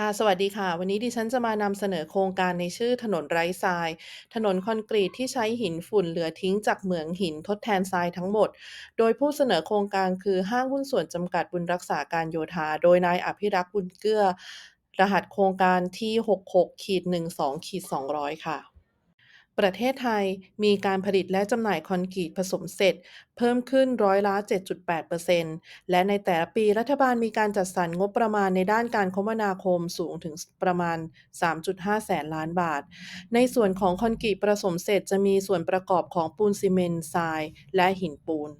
ค่ะ สวัสดีค่ะ วันนี้ดิฉันจะมานำเสนอโครงการในชื่อถนนไร้ทราย ถนนคอนกรีตที่ใช้หินฝุ่นเหลือทิ้งจากเหมืองหินทดแทนทรายทั้งหมด โดยผู้เสนอโครงการคือห้างหุ้นส่วนจำกัดบุญรักษาการโยธา โดยนายอภิรักษ์บุญเกื้อ รหัสโครงการที่ 66-12-200 ค่ะ ประเทศไทยมีการผลิตและจำหน่ายคอนกรีตผสมเสร็จ เพิ่มขึ้นร้อยละ 7.8%และในแต่ละปีรัฐบาลมีการจัดสรรงบประมาณในด้านการคมนาคมสูงถึงประมาณ 3.5 แสนล้านบาท ในส่วนของคอนกรีตผสมเสร็จจะมีส่วนประกอบของปูนซีเมนต์ทราย และหินปูน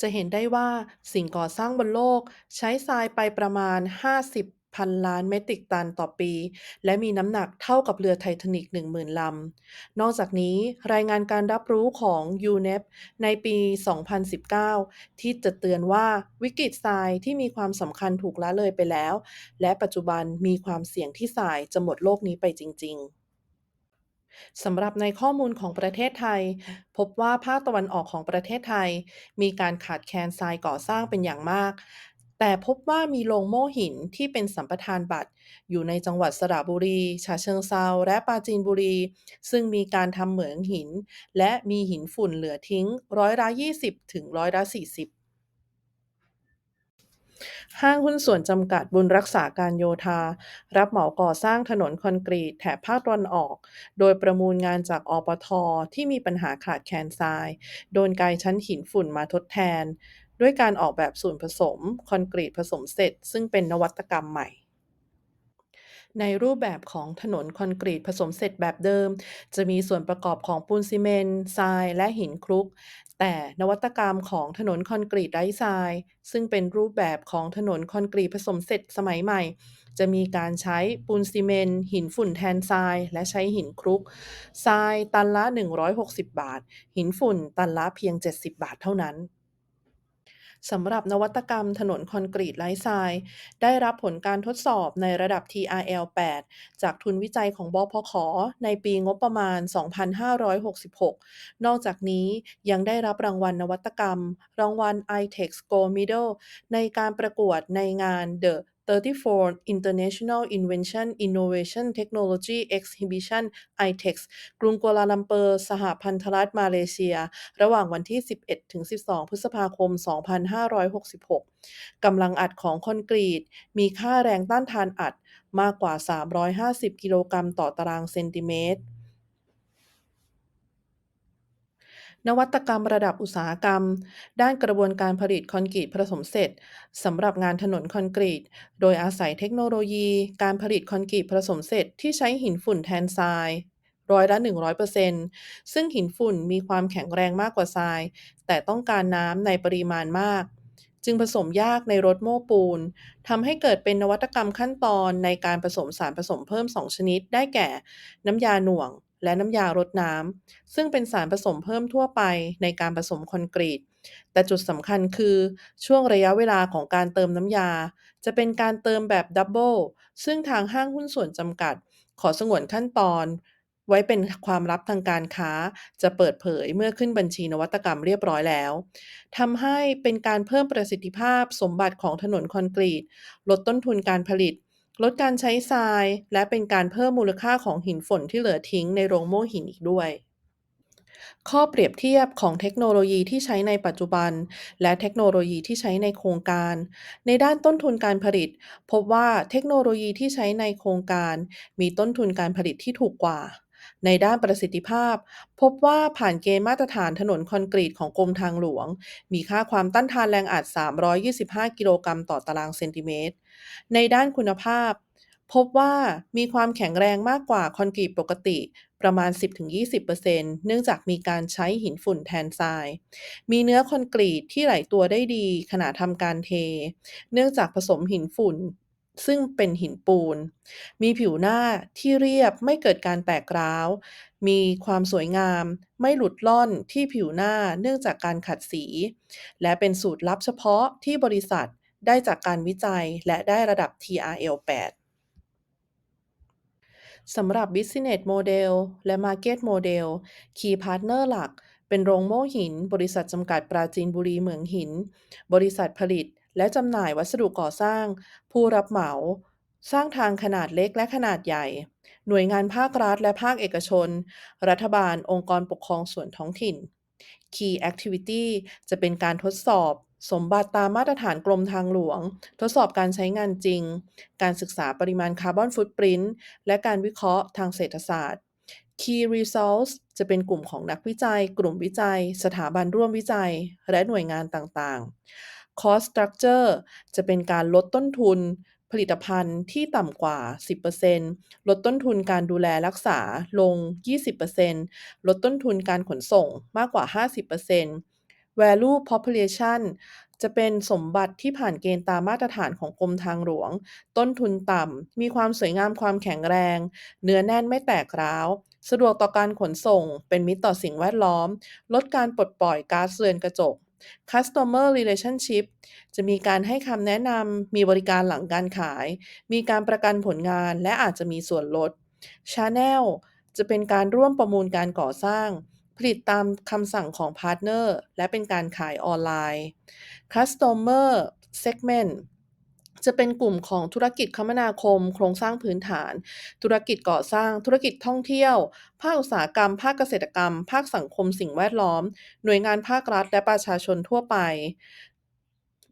จะเห็นได้ว่าสิ่งก่อสร้างบนโลก ใช้ทรายไปประมาณ 50 พันล้านเมตริกตันต่อปี และมีน้ำหนักเท่ากับเรือไททานิก10,000 ลำ นอกจากนี้รายงานการรับรู้ของ UNEP ในปี 2019 ที่จะเตือนว่าวิกฤตทรายที่มีความสำคัญถูกละเลยไปแล้ว และปัจจุบันมีความเสี่ยงที่ทรายจะหมดโลกนี้ไปจริง ๆสำหรับในข้อมูลของประเทศไทย พบว่าภาคตะวันออกของประเทศไทย มีการขาดแคลนทรายก่อสร้างเป็นอย่างมาก แต่พบว่ามีโรงโม่หินที่เป็นสัมปทานบัตร อยู่ในจังหวัดสระบุรี ฉะเชิงเทราและปราจีนบุรี ซึ่งมีการทำเหมืองหิน และมีหินฝุ่นเหลือทิ้งร้อยละ20 ถึงร้อยละ40ห้างหุ้นส่วนจำกัดบุญรักษาการโยธา รับเหมาก่อสร้างถนนคอนกรีตแถบภาคตะวันออก โดยประมูลงานจากอปทที่มีปัญหาขาดแคลนทราย โดนกายชั้นหินฝุ่นมาทดแทน ด้วยการออกแบบส่วนผสมคอนกรีตผสมเสร็จ ซึ่งเป็นนวัตกรรมใหม่ ในรูปแบบของถนนคอนกรีตผสมเสร็จแบบเดิม จะมีส่วนประกอบของปูนซีเมนต์ทรายและหินคลุก แต่นวัตกรรมของถนนคอนกรีตไร้ทราย ซึ่งเป็นรูปแบบของถนนคอนกรีตผสมเสร็จสมัยใหม่ จะมีการใช้ปูนซีเมนต์หินฝุ่นแทนทราย และใช้หินคลุกทรายตันละ 160 บาท หินฝุ่นตันละเพียง 70 บาทเท่านั้น สำหรับนวัตกรรมถนนคอนกรีตไร้ทราย ได้รับผลการทดสอบในระดับ TRL 8 จากทุนวิจัยของบพขในปีงบประมาณ 2566 นอกจากนี้ยังได้รับรางวัลนวัตกรรม รางวัล iTech Gold Medal ในการประกวดในงาน The 34 International Invention Innovation Technology Exhibition ITEX กรุงกัวลาลัมเปอร์ สหพันธรัฐมาเลเซีย ระหว่างวันที่ 11-12 พฤษภาคม 2566 กำลังอัดของคอนกรีต มีค่าแรงต้านทานอัดมากกว่า 350 กิโลกรัมต่อตารางเซนติเมตร นวัตกรรมระดับอุตสาหกรรม ด้านกระบวนการผลิตคอนกรีตผสมเสร็จสำหรับงานถนนคอนกรีต โดยอาศัยเทคโนโลยี การผลิตคอนกรีตผสมเสร็จที่ใช้หินฝุ่นแทนทรายร้อยละ 100%ซึ่งหินฝุ่นมีความแข็งแรงมากกว่าทราย แต่ต้องการน้ำในปริมาณมาก จึงผสมยากในรถโม้ปูนทำให้เกิดเป็นนวัตกรรมขั้นตอนในการผสมสารผสมเพิ่ม 2 ชนิด ได้แก่ น้ำยาหน่วง และน้ำยารดน้ำซึ่งเป็นสารผสมเพิ่มทั่วไปในการผสมคอนกรีต แต่จุดสำคัญคือช่วงระยะเวลาของการเติมน้ำยา จะเป็นการเติมแบบดับเบิลซึ่งทางห้างหุ้นส่วนจำกัด ขอสงวนขั้นตอน ไว้เป็นความลับทางการค้า จะเปิดเผยเมื่อขึ้นบัญชีนวัตกรรมเรียบร้อยแล้วทำให้เป็นการเพิ่มประสิทธิภาพสมบัติของถนนคอนกรีต ลดต้นทุนการผลิต ลดการใช้ทราย และเป็นการเพิ่มมูลค่าของหินฝนที่เหลือทิ้งในโรงโม่หินอีกด้วย ข้อเปรียบเทียบของเทคโนโลยีที่ใช้ในปัจจุบัน และเทคโนโลยีที่ใช้ในโครงการ ในด้านต้นทุนการผลิต พบว่าเทคโนโลยีที่ใช้ในโครงการ มีต้นทุนการผลิตที่ถูกกว่า ในด้านประสิทธิภาพ พบว่าผ่านเกณฑ์มาตรฐานถนนคอนกรีตของกรมทางหลวง มีค่าความต้านทานแรงอัด 325 กิโลกรัมต่อตารางเซนติเมตร ในด้านคุณภาพ พบว่ามีความแข็งแรงมากกว่าคอนกรีตปกติประมาณ 10-20%เนื่องจากมีการใช้หินฝุ่นแทนทราย มีเนื้อคอนกรีตที่ไหลตัวได้ดีขณะทำการเท เนื่องจากผสมหินฝุ่น ซึ่งเป็นหินปูน มีผิวหน้าที่เรียบไม่เกิดการแตกร้าว มีความสวยงาม ไม่หลุดล่อนที่ผิวหน้าเนื่องจากการขัดสี และเป็นสูตรลับเฉพาะที่บริษัทได้จากการวิจัยและได้ระดับ TRL 8สำหรับ Business Model และ Market Model Key Partner หลัก เป็นโรงโม่หิน บริษัทจำกัดปราจีนบุรีเหมืองหิน บริษัทผลิต และจำหน่ายวัสดุก่อสร้าง ผู้รับเหมา สร้างทางขนาดเล็กและขนาดใหญ่ หน่วยงานภาครัฐและภาคเอกชน รัฐบาลองค์กรปกครองส่วนท้องถิ่น Key Activity จะเป็นการทดสอบสมบัติตามมาตรฐานกรมทางหลวง ทดสอบการใช้งานจริง การศึกษาปริมาณคาร์บอนฟุตปรินท์และการวิเคราะห์ทางเศรษฐศาสตร์ Key Results จะเป็นกลุ่มของนักวิจัย กลุ่มวิจัย สถาบันร่วมวิจัย และหน่วยงานต่างๆ Cost Structure จะเป็นการลดต้นทุนผลิตภัณฑ์ที่ต่ำกว่า 10%ลดต้นทุนการดูแลรักษาลง 20%ลดต้นทุนการขนส่งมากกว่า 50% Value Population จะเป็นสมบัติที่ผ่านเกณฑ์ตามมาตรฐานของกรมทางหลวง ต้นทุนต่ำ มีความสวยงามความแข็งแรง เนื้อแน่นไม่แตกร้าว สะดวกต่อการขนส่ง เป็นมิตรต่อสิ่งแวดล้อม ลดการปลดปล่อยก๊าซเรือนกระจก Customer Relationship จะมีการให้คำแนะนำ มีบริการหลังการขาย มีการประกันผลงานและอาจจะมีส่วนลด Channel จะเป็นการร่วมประมูลการก่อสร้าง ผลิตตามคำสั่งของพาร์ทเนอร์และเป็นการขายออนไลน์ Customer Segment จะเป็นกลุ่มของธุรกิจคมนาคม โครงสร้างพื้นฐาน ธุรกิจก่อสร้าง ธุรกิจท่องเที่ยว ภาคอุตสาหกรรม ภาคเกษตรกรรม ภาคสังคมสิ่งแวดล้อม หน่วยงานภาครัฐ และประชาชนทั่วไป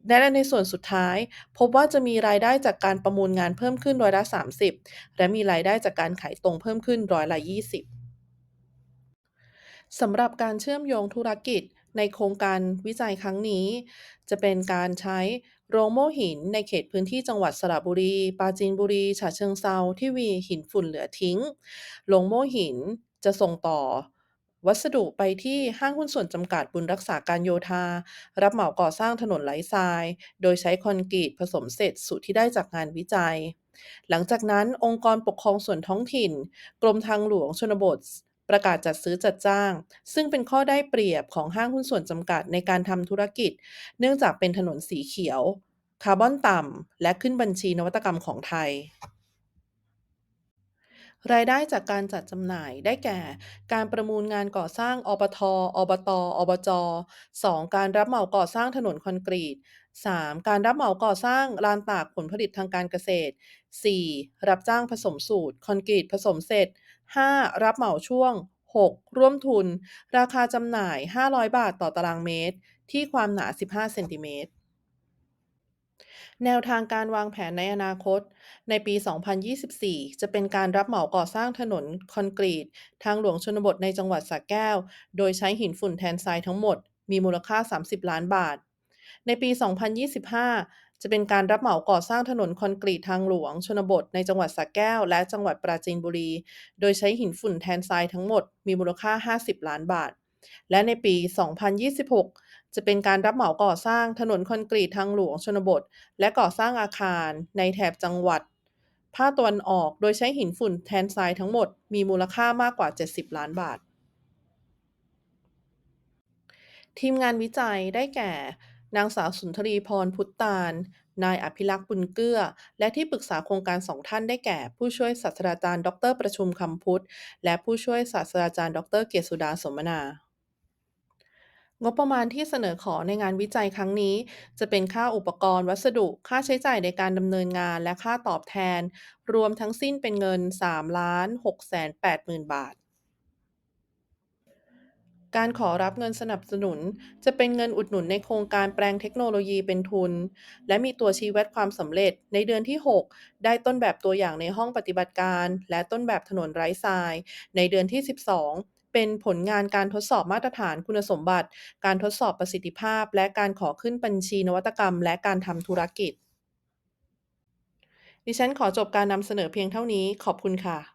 และในส่วนสุดท้าย พบว่าจะมีรายได้จากการประมูลงานเพิ่มขึ้นร้อยละ 30 และมีรายได้จากการขายตรงเพิ่มขึ้นร้อยละ 20สำหรับการเชื่อมโยงธุรกิจ ในโครงการวิจัยครั้งนี้ จะเป็นการใช้โรงโม่หินในเขตพื้นที่จังหวัดสระบุรี ปราจีนบุรีฉะเชิงเทราที่มีหินฝุ่นเหลือทิ้ง โรงโม่หินจะส่งต่อ วัสดุไปที่ห้างหุ้นส่วนจำกัดบุญรักษาการโยธา รับเหมาก่อสร้างถนนไหลทราย โดยใช้คอนกรีตผสมเสร็จสูตรที่ได้จากงานวิจัยหลังจากนั้นองค์กรปกครองส่วนท้องถิ่น กรมทางหลวงชนบท ประกาศจัดซื้อจัดจ้าง ซึ่งเป็นข้อได้เปรียบของห้างหุ้นส่วนจำกัดในการทำธุรกิจ เนื่องจากเป็นถนนสีเขียว คาร์บอนต่ำ และขึ้นบัญชีนวัตกรรมของไทยรายได้จากการจัดจำหน่ายได้แก่ การประมูลงานก่อสร้างอบทอบต อบจ. 2. การรับเหมาก่อสร้างถนนคอนกรีต 3. การรับเหมาก่อสร้างลานตากผลผลิตทางการเกษตร 4. รับจ้างผสมสูตร คอนกรีตผสมเสร็จ 5. รับเหมาช่วง 6. ร่วมทุน ราคาจำหน่าย 500 บาทต่อตารางเมตร ที่ความหนา 15เซนติเมตรแนวทางการวางแผนในอนาคต ในปี 2024 จะเป็นการรับเหมาก่อสร้างถนนคอนกรีต ทางหลวงชนบทในจังหวัดสระแก้ว โดยใช้หินฝุ่นแทนทรายทั้งหมด มีมูลค่า 30 ล้านบาท ในปี 2025 จะเป็นการรับเหมาก่อสร้างถนนคอนกรีตทางหลวง ชนบทในจังหวัดสระแก้ว และจังหวัดปราจีนบุรี โดยใช้หินฝุ่นแทนทรายทั้งหมดมีมูลค่า 50 ล้านบาท และในปี 2026 จะเป็นการรับเหมาก่อสร้างถนนคอนกรีตทางหลวงชนบท และก่อสร้างอาคารในแถบจังหวัดภาคตะวันออกโดยใช้หินฝุ่นแทนทรายทั้งหมดมีมูลค่ามากกว่า 70 ล้านบาท ทีมงานวิจัยได้แก่ นางสาวสุนทรีพรพุทธตาลนายอภิลักษ์บุญเกื้อ และที่ปรึกษาโครงการสองท่านได้แก่ ผู้ช่วยศาสตราจารย์ ดร.ประชุมคำพุทธ และผู้ช่วยศาสตราจารย์ ดร.เกษสุดาสมนา งบประมาณที่เสนอขอในงานวิจัยครั้งนี้ จะเป็นค่าอุปกรณ์ วัสดุ ค่าใช้จ่ายในการดำเนินงานและค่าตอบแทน รวมทั้งสิ้นเป็นเงิน3,680,000 บาท การขอรับเงินสนับสนุน จะเป็นเงินอุดหนุนในโครงการแปลงเทคโนโลยีเป็นทุน และมีตัวชี้วัดความสำเร็จ ในเดือนที่ 6 ได้ต้นแบบตัวอย่างในห้องปฏิบัติการ และต้นแบบถนนไร้ทราย ในเดือนที่ 12เป็นผลงานการทดสอบมาตรฐานคุณสมบัติ การทดสอบประสิทธิภาพ และการขอขึ้นบัญชีนวัตกรรม และการทำธุรกิจ ดิฉันขอจบการนำเสนอเพียงเท่านี้ ขอบคุณค่ะ